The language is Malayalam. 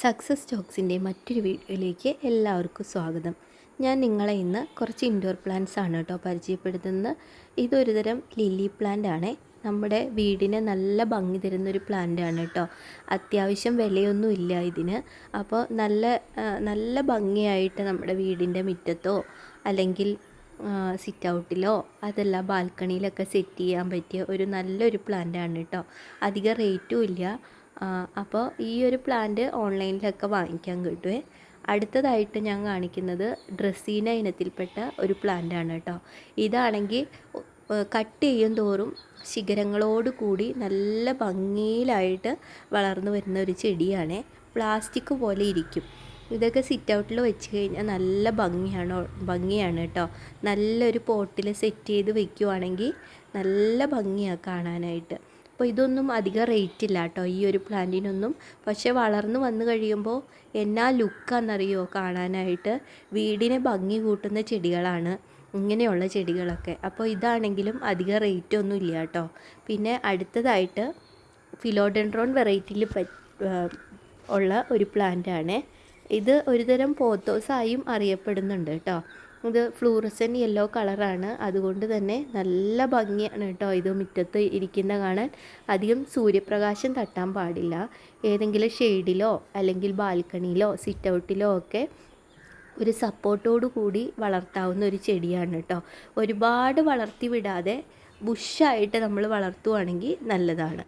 സക്സസ് സ്റ്റോക്സിന്റെ മറ്റൊരു വീഡിയോയിലേക്ക് എല്ലാവർക്കും സ്വാഗതം. ഞാൻ നിങ്ങളെ ഇന്ന് കുറച്ച് ഇൻഡോർ പ്ലാന്റ്സ് ആണ് കേട്ടോ പരിചയപ്പെടുത്തുന്നത്. ഇതൊരു തരം ലില്ലി പ്ലാന്റ് ആണ്. നമ്മുടെ വീടിനെ നല്ല ഭംഗി തരുന്നൊരു പ്ലാന്റ് ആണ് കേട്ടോ. അത്യാവശ്യം വിലയൊന്നും ഇല്ല ഇതിന്. അപ്പോൾ നല്ല നല്ല ഭംഗിയായിട്ട് നമ്മുടെ വീടിന്റെ മുറ്റത്തോ അല്ലെങ്കിൽ സിറ്റ് ഔട്ടിലോ അതല്ല ബാൽക്കണിയിലൊക്കെ സെറ്റ് ചെയ്യാൻ പറ്റിയ ഒരു നല്ലൊരു പ്ലാന്റ് ആണ് കേട്ടോ. അധികം റേറ്റും ഇല്ല. അപ്പോൾ ഈ ഒരു പ്ലാന്റ് ഓൺലൈനിലൊക്കെ വാങ്ങിക്കാൻ കിട്ടുമേ അടുത്തതായിട്ട് ഞാൻ കാണിക്കുന്നത് ഡ്രസ്സീന ഇനത്തിൽപ്പെട്ട ഒരു പ്ലാന്റ് ആണ് കേട്ടോ. ഇതാണെങ്കിൽ കട്ട് ചെയ്യും തോറും ശിഖരങ്ങളോട് കൂടി നല്ല ഭംഗിയിലായിട്ട് വളർന്നു വരുന്ന ഒരു ചെടിയാണ്. പ്ലാസ്റ്റിക് പോലെ ഇരിക്കും. ഇതൊക്കെ സിറ്റ് ഔട്ടിൽ വെച്ച് കഴിഞ്ഞാൽ നല്ല ഭംഗിയാണ് ഭംഗിയാണ് കേട്ടോ. നല്ലൊരു പോട്ടിൽ സെറ്റ് ചെയ്ത് വെക്കുവാണെങ്കിൽ നല്ല ഭംഗിയാണ് കാണാനായിട്ട്. അപ്പോൾ ഇതൊന്നും അധികം റേറ്റ് ഇല്ല കേട്ടോ ഈ ഒരു പ്ലാന്റിനൊന്നും പക്ഷേ വളർന്നു വന്നു കഴിയുമ്പോൾ എന്നാ ലുക്കാണെന്നറിയോ കാണാനായിട്ട് വീടിനെ ഭംഗി കൂട്ടുന്ന ചെടികളാണ്. ഇങ്ങനെയുള്ള ചെടികളൊക്കെ. അപ്പോൾ ഇതാണെങ്കിലും അധികം റേറ്റ് ഒന്നും ഇല്ല കേട്ടോ പിന്നെ അടുത്തതായിട്ട് ഫിലോഡെൻഡ്രോൺ വെറൈറ്റിയിൽ ഉള്ള ഒരു പ്ലാന്റ് ആണ്. ഇത് ഒരുതരം പോത്തോസായും അറിയപ്പെടുന്നുണ്ട് കേട്ടോ ഇത് ഫ്ലൂറസൻ യെല്ലോ കളറാണ്. അതുകൊണ്ട് തന്നെ നല്ല ഭംഗിയാണ് കേട്ടോ ഇത് മുറ്റത്ത് ഇരിക്കുന്ന കാണാൻ. അധികം സൂര്യപ്രകാശം തട്ടാൻ പാടില്ല. ഏതെങ്കിലും ഷെയ്ഡിലോ അല്ലെങ്കിൽ ബാൽക്കണിയിലോ സിറ്റ് ഔട്ടിലോ ഒക്കെ ഒരു സപ്പോർട്ടോടു കൂടി വളർത്താവുന്ന ഒരു ചെടിയാണ് കേട്ടോ. ഒരുപാട് വളർത്തി വിടാതെ ബുഷായിട്ട് നമ്മൾ വളർത്തുവാണെങ്കിൽ നല്ലതാണ്.